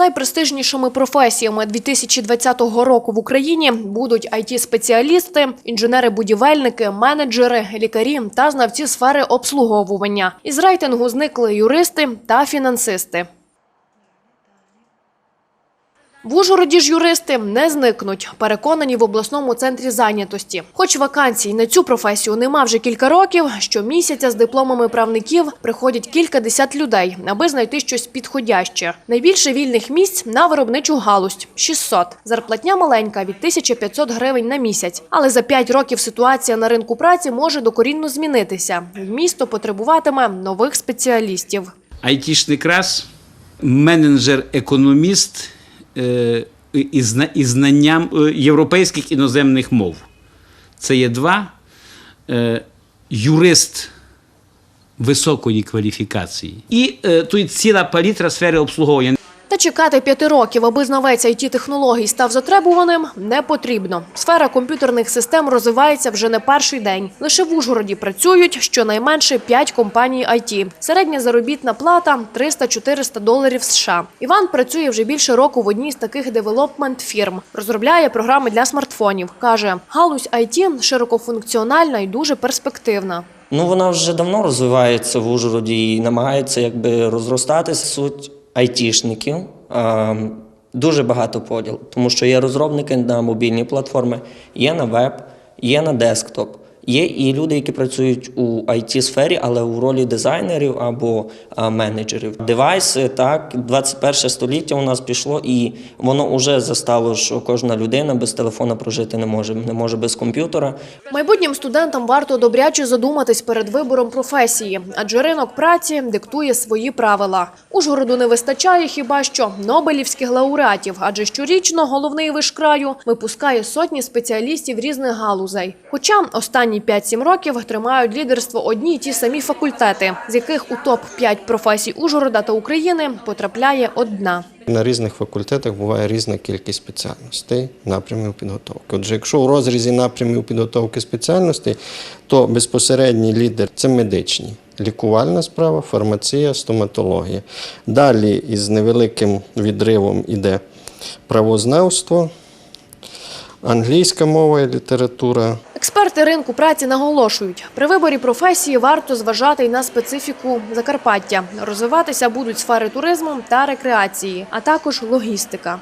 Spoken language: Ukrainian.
Найпрестижнішими професіями 2020 року в Україні будуть IT-спеціалісти, інженери-будівельники, менеджери, лікарі та знавці сфери обслуговування. Із рейтингу зникли юристи та фінансисти. В Ужгороді ж юристи не зникнуть, переконані в обласному центрі зайнятості. Хоч вакансій на цю професію нема вже кілька років, щомісяця з дипломами правників приходять кілька десят людей, аби знайти щось підходяще. Найбільше вільних місць на виробничу галузь – 600. Зарплатня маленька – від 1500 гривень на місяць. Але за 5 років ситуація на ринку праці може докорінно змінитися. Місто потребуватиме нових спеціалістів. айтішник раз, менеджер-економіст е, із знанням е, європейських іноземних мов. Це є два. Е, Юрист високої кваліфікації. І тут ціла палітра сфери обслуговування. Та чекати п'яти років, аби знавець it технологій став затребуваним, не потрібно. Сфера комп'ютерних систем розвивається вже не перший день. Лише в Ужгороді працюють щонайменше 5 компаній IT. Середня заробітна плата 300-400 доларів США. Іван працює вже більше року в одній з таких девелопмент фірм. Розробляє програми для смартфонів. Каже, галузь IT широкофункціональна і дуже перспективна. Ну, вона вже давно розвивається в Ужгороді і намагається якби розростатися. Суть айтішників. Дуже багато поділ, тому що є розробники на мобільні платформи, є на веб, є на десктоп. Є і люди, які працюють у it сфері але у ролі дизайнерів або менеджерів. Девайси, так, 21 століття у нас пішло, і воно вже застало, що кожна людина без телефона прожити не може, не може без комп'ютера. Майбутнім студентам варто добряче задуматись перед вибором професії, адже ринок праці диктує свої правила. Ужгороду не вистачає хіба що нобелівських лауреатів, адже щорічно головний виш краю випускає сотні спеціалістів різних галузей. Хоча останні 5-7 років тримають лідерство одні й ті самі факультети, з яких у топ 5 професій Ужгорода та України потрапляє одна. На різних факультетах буває різна кількість спеціальностей, напрямів підготовки. Отже, якщо у розрізі напрямів підготовки спеціальностей, то безпосередній лідер це медичні. Лікувальна справа, фармація, стоматологія. Далі із невеликим відривом іде правознавство, англійська мова і література, Експерти ринку праці наголошують, при виборі професії варто зважати й на специфіку Закарпаття. Розвиватися будуть сфери туризму та рекреації, а також логістика.